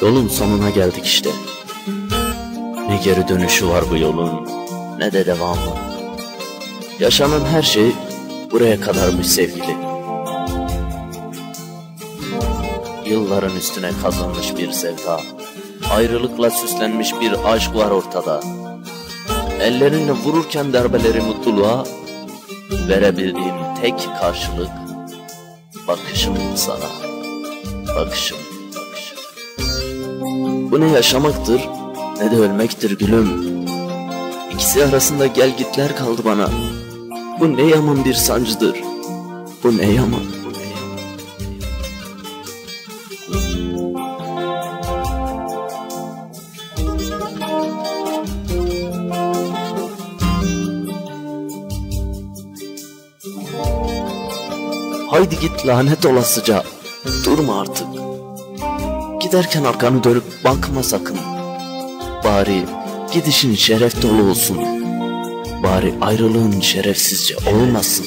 Yolun sonuna geldik işte. Ne geri dönüşü var bu yolun ne de devamı. Yaşanan her şey buraya kadarmış sevgili. Yılların üstüne kazanmış bir sevda. Ayrılıkla süslenmiş bir aşk var ortada. Ellerinle vururken darbeleri mutluluğa verebildiğim tek karşılık bakışım sana. Bakışım. Bu ne yaşamaktır ne de ölmektir gülüm. İkisi arasında gel gitler kaldı bana. Bu ne yaman bir sancıdır. Bu ne yaman. Bu ne yaman. Haydi git lanet olasıca. Durma artık. Giderken arkanı dönüp bakma sakın. Bari gidişin şeref dolu olsun. Bari ayrılığın şerefsizce olmasın.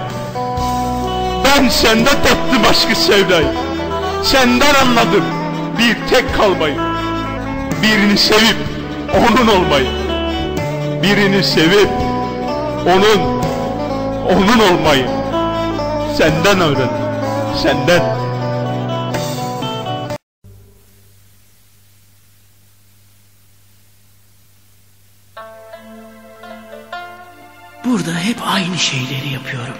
Ben sende tattım aşkı sevdayı. Senden anladım bir tek kalmayı. Birini sevip onun olmayı. Birini sevip onun onun olmayı. Senden öğrendim. Senden. Burada hep aynı şeyleri yapıyorum.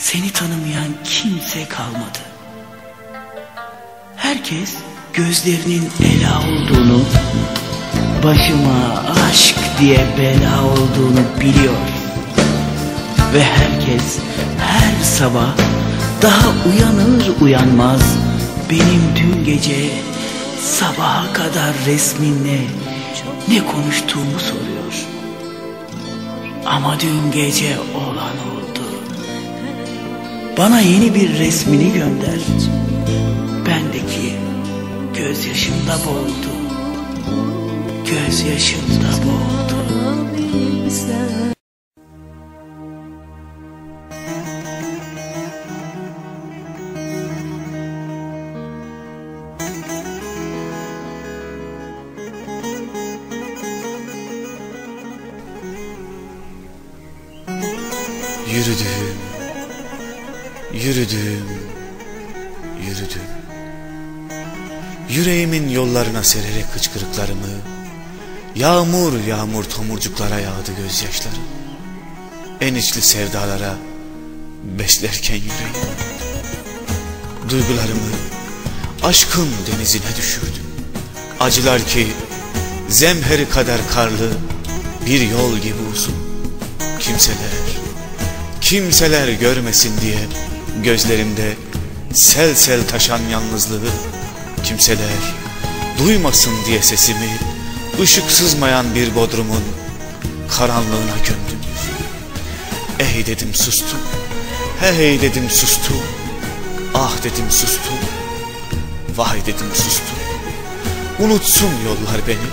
Seni tanımayan kimse kalmadı. Herkes gözlerinin ela olduğunu, başıma aşk diye bela olduğunu biliyor. Ve herkes her sabah daha uyanır uyanmaz benim dün gece sabaha kadar resminle ne konuştuğumu soruyor. Ama dün gece olan oldu. Bana yeni bir resmini gönder. Bendeki gözyaşımda boğuldu. Gözyaşımda boğuldu. Yürüdüm, yürüdüm, yürüdüm. Yüreğimin yollarına sererek hıçkırıklarımı, yağmur yağmur tomurcuklara yağdı gözyaşlarım. En içli sevdalara beslerken yüreğim. Duygularımı aşkın denizine düşürdüm. Acılar ki zemheri kadar karlı bir yol gibi uzun. Kimseler Kimseler görmesin diye gözlerimde sel sel taşan yalnızlığı Kimseler duymasın diye sesimi ışık sızmayan bir bodrumun karanlığına gömdüm. Ey dedim sustum, hey dedim sustum. Ah dedim sustum, vay dedim sustum. Unutsun yollar beni,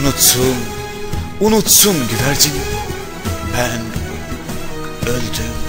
unutsun, unutsun güvercinim Ben öldüm